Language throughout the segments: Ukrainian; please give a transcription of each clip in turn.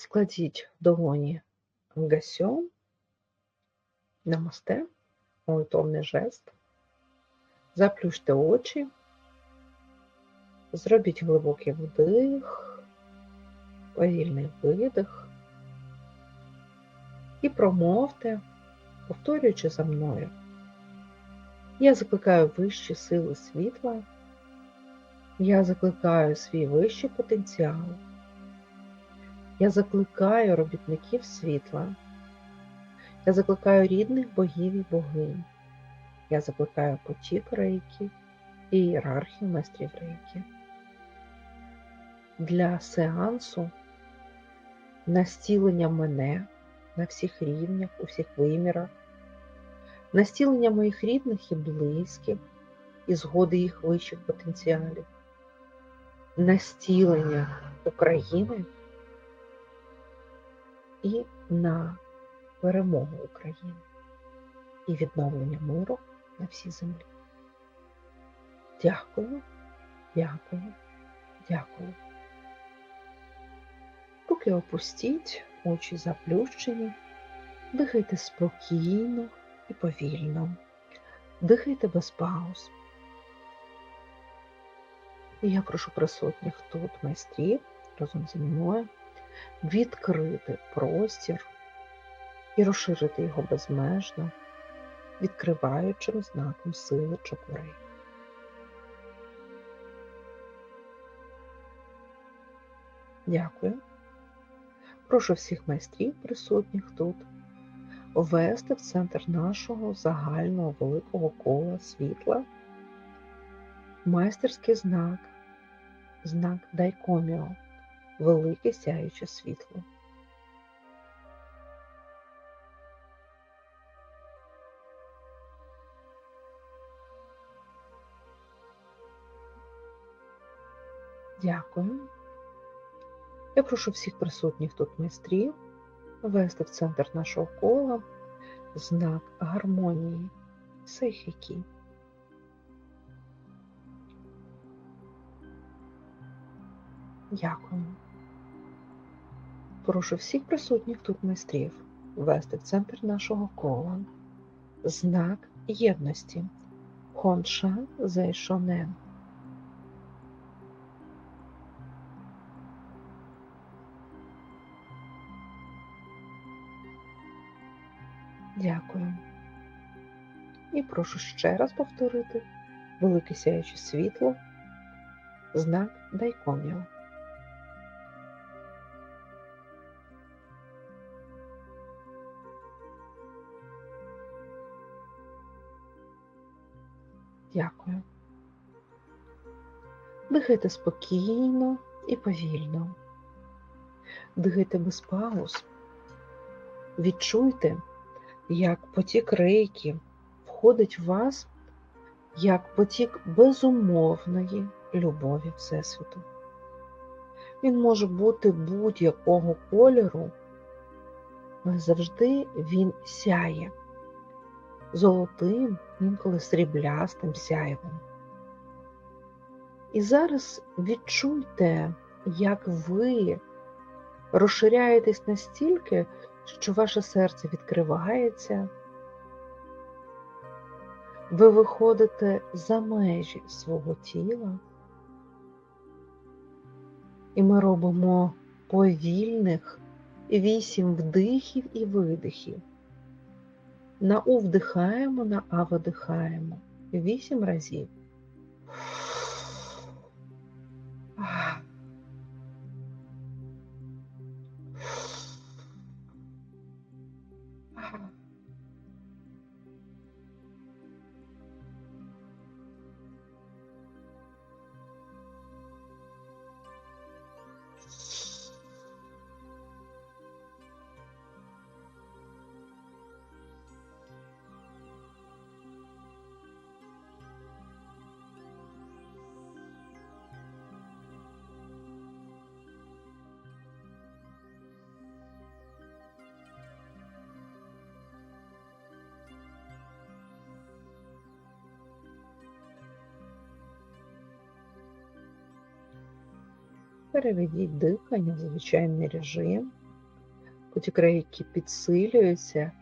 Складіть долоні гасьо, намасте, молитовний жест, заплющте очі, зробіть глибокий вдих, повільний видих. І промовте, повторюючи за мною. Я закликаю вищі сили світла, я закликаю свій вищий потенціал. Я закликаю робітників світла. Я закликаю рідних богів і богинь. Я закликаю потік рейки і ієрархію майстрів рейки. Для сеансу настілення мене на всіх рівнях, у всіх вимірах, настілення моїх рідних і близьких, і згоди їх вищих потенціалів, настілення України і на перемогу України і відновлення миру на всій землі. Дякую, дякую, дякую. Руки опустіть, очі заплющені, дихайте спокійно і повільно, дихайте без пауз. І я прошу присутніх тут майстрів разом зі мною відкрити простір і розширити його безмежно, відкриваючим знаком сили чокурей. Дякую. Прошу всіх майстрів, присутніх тут, ввести в центр нашого загального великого кола світла майстерський знак, знак Дайкоміо велике сяюче світло. Дякую. Я прошу всіх присутніх тут майстрів ввести в центр нашого кола знак гармонії Сейхікі. Дякую. Прошу всіх присутніх тут майстрів ввести в центр нашого кола знак єдності Хонша Зейшонен. Дякую. І прошу ще раз повторити велике сяюче світло, знак Дайкоміо. Дякую. Дихайте спокійно і повільно. Дихайте без пауз. Відчуйте, як потік рейки входить в вас як потік безумовної любові Всесвіту. Він може бути будь-якого кольору, але завжди він сяє золотим, інколи сріблястим сяйвом. І зараз відчуйте, як ви розширяєтесь настільки, що ваше серце відкривається, ви виходите за межі свого тіла, і ми робимо повільних вісім вдихів і видихів. На У вдихаємо, на А видихаємо. Вісім разів. Переведіть дихання в звичайний режим. потік рейки підсилюється,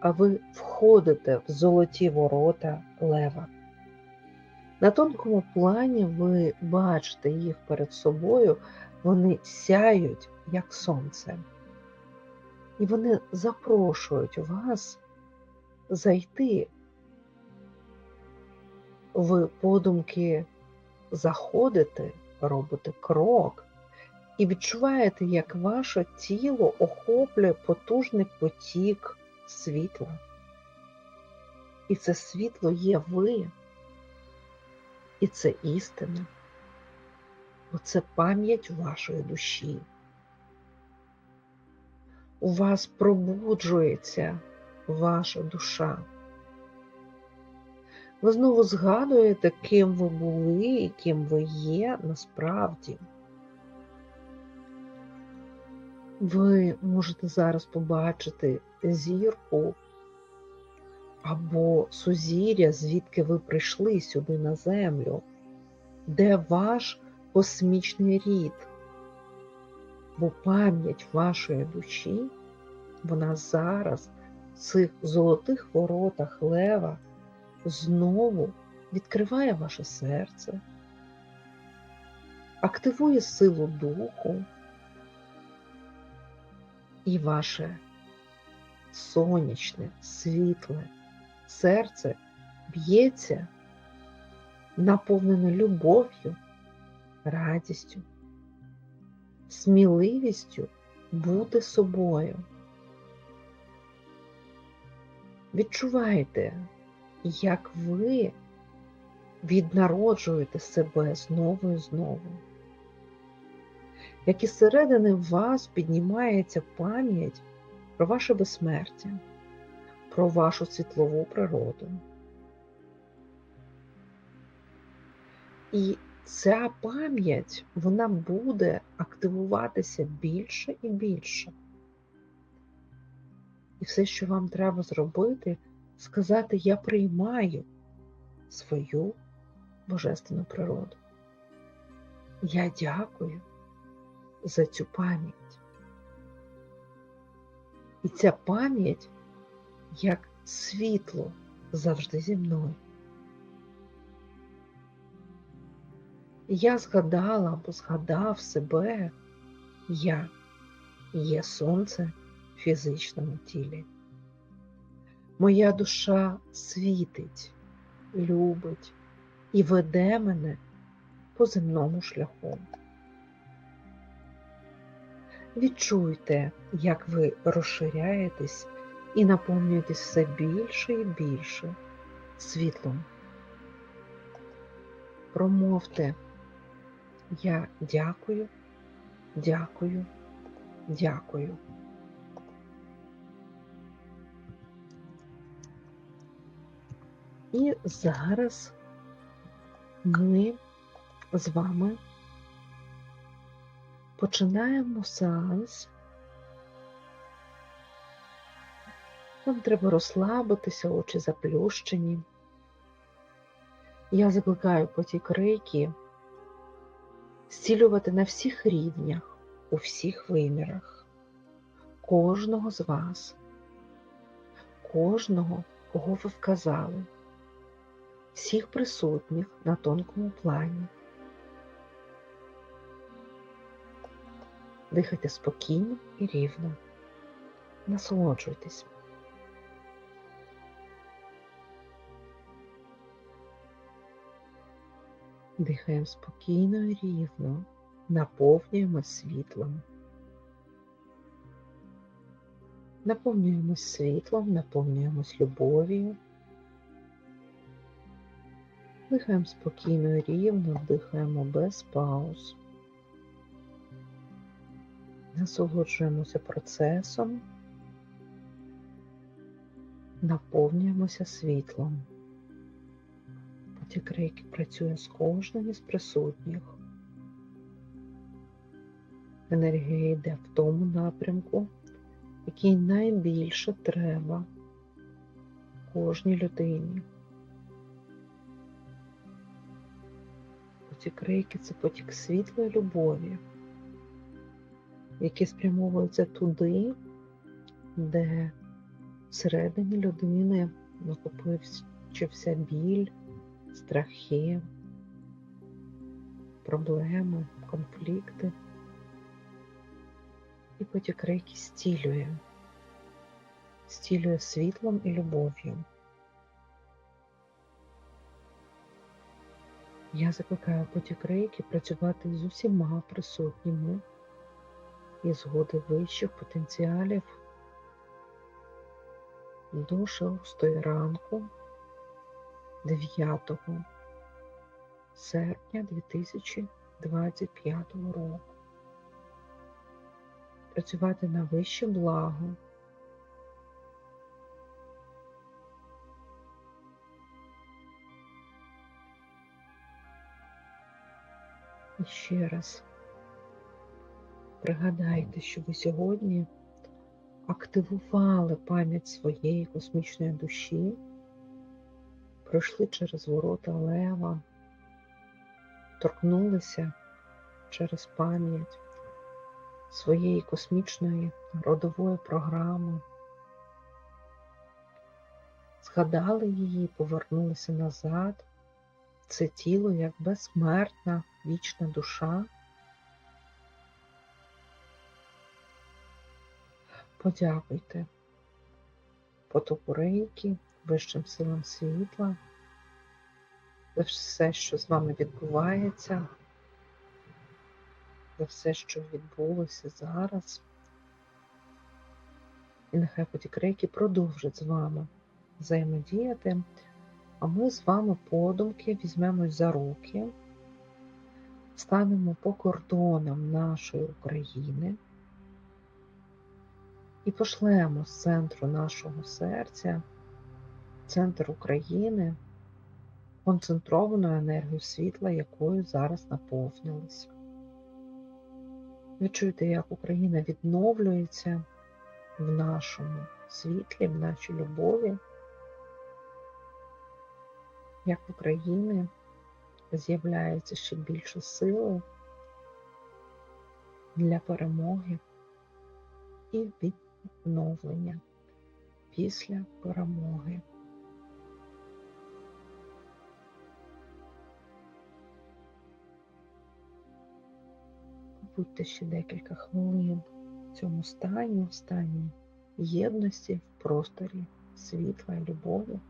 а ви входите в золоті ворота лева. На тонкому плані ви бачите їх перед собою, вони сяють, як сонце. І вони запрошують вас зайти. Ви подумки заходите, робите крок і відчуваєте, як ваше тіло охоплює потужний потік світла. І це світло є ви. І це істина. Оце пам'ять вашої душі. У вас пробуджується ваша душа. Ви знову згадуєте, ким ви були і ким ви є насправді. Ви можете зараз побачити зірку або сузір'я, звідки ви прийшли сюди на землю, де ваш космічний рід, бо пам'ять вашої душі, вона зараз в цих золотих воротах лева знову відкриває ваше серце, активує силу духу і ваше сонячне, світле серце б'ється, наповнене любов'ю, радістю, сміливістю бути собою. Відчувайте, як ви віднароджуєте себе знову і знову, як із середини вас піднімається пам'ять про ваше безсмертя, про вашу світлову природу. І ця пам'ять вона буде активуватися більше і більше. І все, що вам треба зробити, сказати Я приймаю свою божественну природу. Я дякую за цю пам'ять. І ця пам'ять як світло завжди зі мною. Я згадала або згадав себе, я є сонце в фізичному тілі. Моя душа світить, любить і веде мене по земному шляху. Відчуйте, як ви розширяєтесь і наповнюєтесь все більше і більше світлом. Промовте, я дякую, дякую, дякую. І зараз ми з вами починаємо сеанс. Вам треба розслабитися, очі заплющені. Я закликаю потік рейки зцілювати на всіх рівнях, у всіх вимірах, кожного з вас, кожного, кого ви вказали всіх присутніх на тонкому плані. Дихайте спокійно і рівно. Насолоджуйтесь. Дихаємо спокійно і рівно, наповнюємо світлом. Наповнюємось світлом, наповнюємось любов'ю. Дихаємо спокійно і рівно, дихаємо без пауз. Насолоджуємося процесом, наповнюємося світлом. Потік рейки працює з кожним із присутніх. Енергія йде в тому напрямку, який найбільше треба кожній людині. Потік рейки це потік світла і любові, який спрямовується туди, де всередині людини накопився біль, страхи, проблеми, конфлікти. І потік рейки стілює, стілює світлом і любов'ю. Я закликаю потік рейки працювати з усіма присутніми і згоди вищих потенціалів до 6 ранку 9 серпня 2025 року. Працювати на вище благо. І ще раз. Пригадайте, що ви сьогодні активували пам'ять своєї космічної душі, пройшли через ворота Лева, торкнулися через пам'ять своєї космічної родової програми, згадали її, повернулися назад. Це тіло як безсмертна вічна душа. Подякуйте. Потоку рейки, вищим силам світла, за все, що з вами відбувається, за все, що відбулося зараз. І нехай потік рейки продовжить з вами взаємодіяти, а ми з вами подумки візьмемось за руки, станемо по кордонам нашої України і пошлемо з центру нашого серця, центр України, концентровану енергію світла, якою зараз наповнилися. Ви чуєте, як Україна відновлюється в нашому світлі, в нашій любові, як в Україні з'являється ще більше сили для перемоги і відновлення після перемоги. Будьте ще декілька хвилин в цьому стані, в стані єдності в просторі світла любові.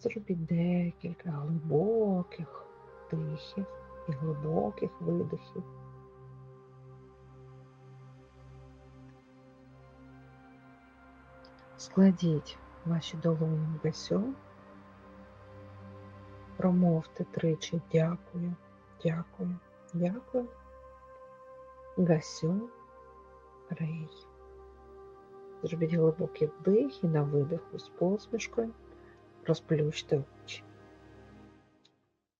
Зробіть декілька глибоких дихів і глибоких видихів. Складіть ваші долоні в гасю, промовте тричі дякую, дякую, дякую, гасю, рей. Зробіть глибокий вдих і на видиху з посмішкою розплющте очі.